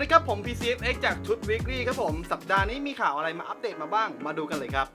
ดีครับผม PCFX จากชุด Weekly ครับผม สัปดาห์นี้มีข่าวอะไรมาอัปเดตมาบ้าง มาดูกันเลยครับ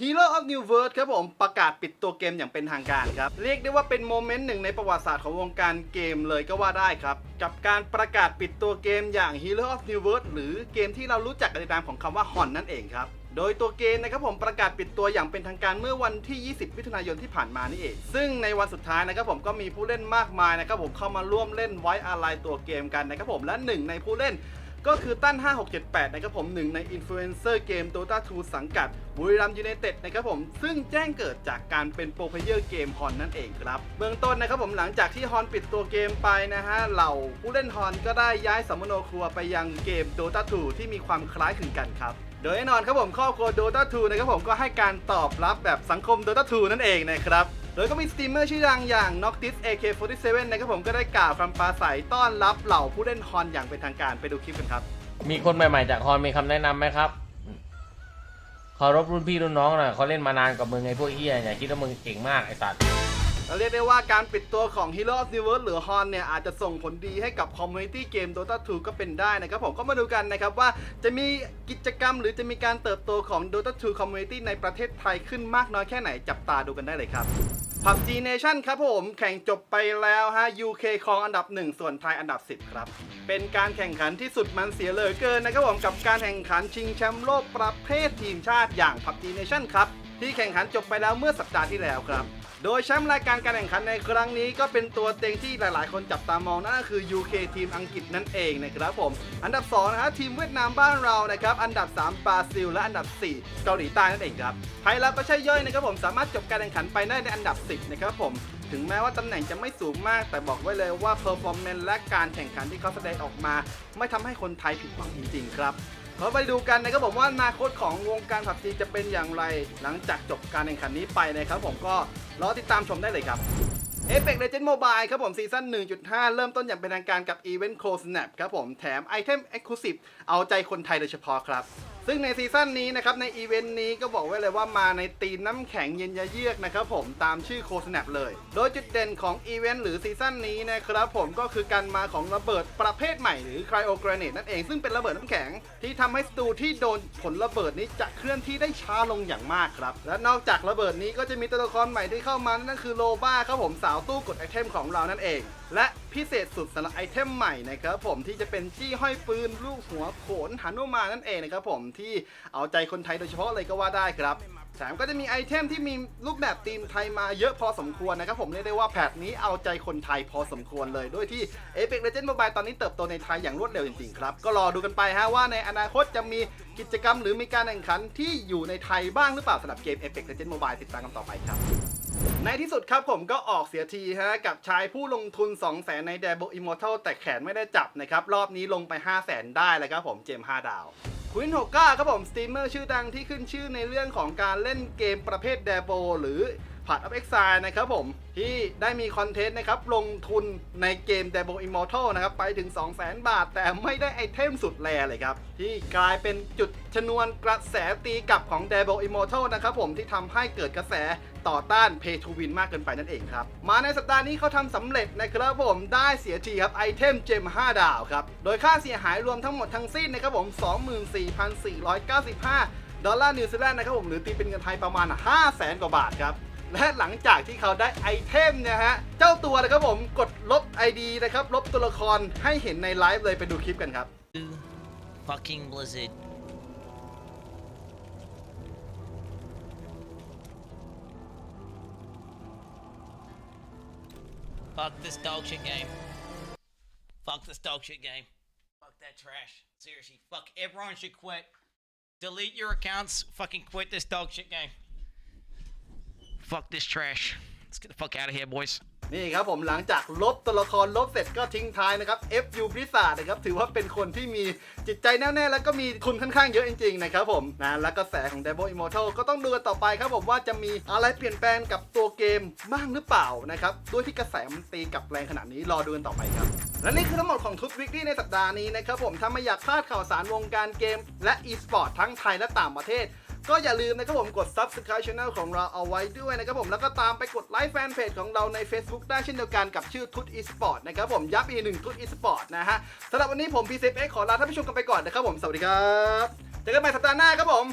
Hero of New World ครับผมประกาศปิดตัวเกมอย่างเป็นทางการครับ เรียกได้ว่าเป็นโมเมนต์หนึ่งในประวัติศาสตร์ของวงการเกมเลยก็ว่าได้ครับ กับการประกาศปิดตัวเกมอย่าง Hero of New World หรือเกมที่เรารู้จักกันในนามของคำว่าฮอนนั่นเองครับ โดยตัวเกมนะครับผมประกาศปิดตัวอย่างเป็นทางการเมื่อวันที่ 20มิถุนายนที่ผ่านมานี่เอง ซึ่งในวันสุดท้ายนะครับผมก็มีผู้เล่นมากมายนะครับผมเข้ามาร่วมเล่นไว้อาลัยตัวเกมกันนะครับผมและหนึ่งในผู้เล่นก็คือตั้น 5678 นะครับผมหนึ่งในอินฟลูเอนเซอร์เกม Dota 2 สังกัดบุรีรัมยูไนเต็ดนะครับผม ซึ่งแจ้งเกิดจากการเป็นโปรเพเยอร์เกมฮอนนั่นเองครับ เบื้องต้นนะครับผมหลังจากที่ฮอนปิดตัวเกมไปนะฮะ เหล่าผู้เล่นฮอนก็ได้ย้ายสัมมโนครัวไปยังเกม Dota 2 ที่มีความคล้ายคลึงกันครับ ดยแน่นอนครับผมครอบครัว Dota 2นะครับผมก็ให้การตอบรับแบบสังคม Dota 2 นั่นเองนะครับ โดยก็มีสตรีมเมอร์ชื่อดังอย่าง Noctis AK47 นะครับผมก็ได้กล่าวคำปราศัยต้อนรับเหล่าผู้เล่นฮอนอย่างเป็นทางการไปดูคลิปกันครับ มีคนใหม่ๆจากฮอนมีคำแนะนำไหมครับเคารพรุ่นพี่รุ่นน้องน่อยเขาเล่นมานานกว่ามึงไงพวกเฮียอย่าคิดว่ามึงเก่งมากไอ้สัตว์ เราเรียกได้ว่าการปิดตัวของ Hero of the World หรือ Hon เนี่ย อาจจะส่งผลดีให้กับคอมมูนิตี้เกม Dota 2 ก็เป็นได้นะครับผมก็มาดูกันนะครับว่าจะมีกิจกรรมหรือจะมีการเติบโตของ Dota 2 Community ในประเทศไทยขึ้นมากน้อยแค่ไหนจับตาดูกันได้เลยครับ PUBG Nation ครับผมแข่งจบไปแล้วฮะ UK ครองอันดับ 1 ส่วนไทยอันดับ 10 ครับ เป็นการแข่งขันที่สุดมันเสียเหลือเกินนะครับผมกับการแข่งขันชิงแชมป์โลกประเภททีมชาติอย่าง PUBG Nation ครับที่แข่งขันจบไปแล้วเมื่อสัปดาห์ที่แล้วครับ โดยแชมป์รายการการแข่งขันในครั้งนี้ก็เป็นตัวเต็งที่หลาย ๆ คนจับตามองนั่นก็คือ UK ทีมอังกฤษนั่นเองนะครับผม อันดับ2นะฮะทีมเวียดนามบ้านเรานะครับ อันดับ 3 บราซิล และอันดับ 4 เกาหลีใต้นั่นเองครับ ไทยเราก็ใช่ย่อยนะครับผม สามารถจบการแข่งขันไปได้ในอันดับ 10 นะครับผม ถึงแม้ว่าตำแหน่งจะไม่สูงมาก แต่บอกไว้เลยว่า performance และการแข่งขันที่เขาแสดงออกมา ไม่ทำให้คนไทยผิดหวังจริง ๆ ครับ เราไปดูกันนะครับผมว่าอนาคตของวงการผับจีจะเป็นอย่างไร หลังจากจบการแข่งขันนี้ไปนะครับผมก็รอติดตามชมได้เลยครับ Apex Legends Mobile ครับผมซีซั่น 1.5 เริ่มต้นอย่างเป็นทางการกับ Event Cold Snap ครับผมแถมไอเทม Exclusive เอาใจคนไทยโดยเฉพาะครับ ซึ่งในซีซั่นนี้นะครับในอีเวนต์นี้ก็บอกไว้เลยว่ามาในตีมน้ำแข็งเย็นยะเยือกนะครับผมตามชื่อโคสแนปเลย โดยจุดเด่นของอีเวนต์หรือซีซั่นนี้นะครับผมก็คือการมาของระเบิดประเภทใหม่หรือไครโอกรเนตนั่นเองซึ่งเป็นระเบิดน้ำแข็ง ที่ทำให้สตูที่โดนผลระเบิดนี้จะเคลื่อนที่ได้ช้าลงอย่างมากครับ และนอกจากระเบิดนี้ก็จะมีตัวละครใหม่ที่เข้ามานั่นก็คือโลบ้าครับผมสาวตู้กดไอเทมของเรานั่นเอง และพิเศษสุดสำหรับไอเทมใหม่นะครับผมที่จะเป็นจี้ห้อยปืนลูกหัวโขนหันุมานนั่นเองนะครับผมที่เอาใจคนไทยโดยเฉพาะเลยก็ว่าได้ครับแถมก็จะมีไอเทมที่มีรูปแบบธีมไทยมาเยอะพอสมควรนะครับผมเรียกได้ว่าแพทนี้เอาใจคนไทยพอสมควรเลยด้วยที่ Apex Legends Mobile ตอนนี้เติบโตในไทยอย่างรวดเร็วจริงๆครับ ก็รอดูกันไปฮะว่าในอนาคตจะมีกิจกรรมหรือมีการแข่งขันที่อยู่ในไทยบ้างหรือเปล่าสำหรับเกม Apex Legends Mobile ติดตามกันต่อไปครับในที่สุดครับผมก็ออกเสียทีฮะกับชายผู้ลงทุน 2 0 0แสนใน d e b o Immortal แต่แขนไม่ได้จับนะครับรอบนี้ลงไป 5 0 0แสนได้แล้วครับผมเจมส์5ดาว ควินโฮก้าครับผมสตรีมเมอร์ชื่อดังที่ขึ้นชื่อในเรื่องของการเล่นเกมประเภทแดโบหรือ ผัดอัพเอ็กซนะครับผม ที่ได้มีคอนเทนต์นะครับ ลงทุนในเกม d e b o Immortal นะครับ ไปถึง 2 0 0แสนบาท แต่ไม่ได้ไอเทมสุดแรเลยครับ ที่กลายเป็นจุดชนวนกระแสตีกลับของ d e b o Immortal นะครับผมที่ทำให้เกิดกระแสต่อต้าน Pay to Win มากเกินไปนั่นเองครับ มาในสัปดาห์นี้เขาทำสำเร็จนะครับผมได้เสียทีครับไอเทมเจม 5 ดาวครับ โดยค่าเสียหายรวมทั้งหมดทั้งสิ้นนะครับผม 24,495ดอลลาร์นิวซีแลนด์นะครับผมหรือตีเป็นเงินไทยประมาณ 5 0 0แสนกว่าบาทครับ และหลังจากที่เขาได้ไอเทมเนี่ยฮะ เจ้าตัวนะครับผมกดลบ ID นะครับ ลบตัวละครให้เห็นในไลฟ์เลยไปดูคลิปกันครับ fucking Blizzard. Fuck this dog shit game. Fuck this dog shit game. Fuck that trash. Seriously, fuck everyone should quit. Delete your accounts. Fucking quit this dog shit game. Fuck this trash. Let's get the fuck out of here, boys. นี่ครับผมหลังจากลบตัวละครลบเสร็จก็ทิ้งท้ายนะครับ FU พิศาจนะครับถือว่าเป็นคนที่มีจิตใจแน่วแน่แล้วก็มีทุนค่อนข้างเยอะจริงๆนะครับผมนะและกระแสของ d e vil Immortal ก็ต้องดูกันต่อไปครับผมว่าจะมีอะไรเปลี่ยนแปลงกับตัวเกมบ้างหรือเปล่านะครับด้วยที่กระแสมันตีกลับแรงขนาดนี้รอดูกันต่อไปครับและนี่คือทั้งหมดของทุกวิกฤตในสัปดาห์นี้นะครับผมถ้าไม่อยากพลาดข่าวสารวงการเกม และ e-sport ทั้งไทยและต่างประเทศ ก็อย่าลืมนะครับผมกด subscribe channel ของเราเอาไว้ด้วยนะครับผมแล้วก็ตามไปกดไลค์แฟนเพจของเราใน Facebook ได้เช่นเดียวกันกับชื่อทุตอีสปอร์ตนะครับผมย้ำอีกหนึ่งทุตอีสปอร์ตนะฮะสำหรับวันนี้ผมพีซีเอ็กขอลาท่านผู้ชมกันไปก่อนนะครับผมสวัสดีครับเจอกันใหม่สัปดาห์หน้าครับผม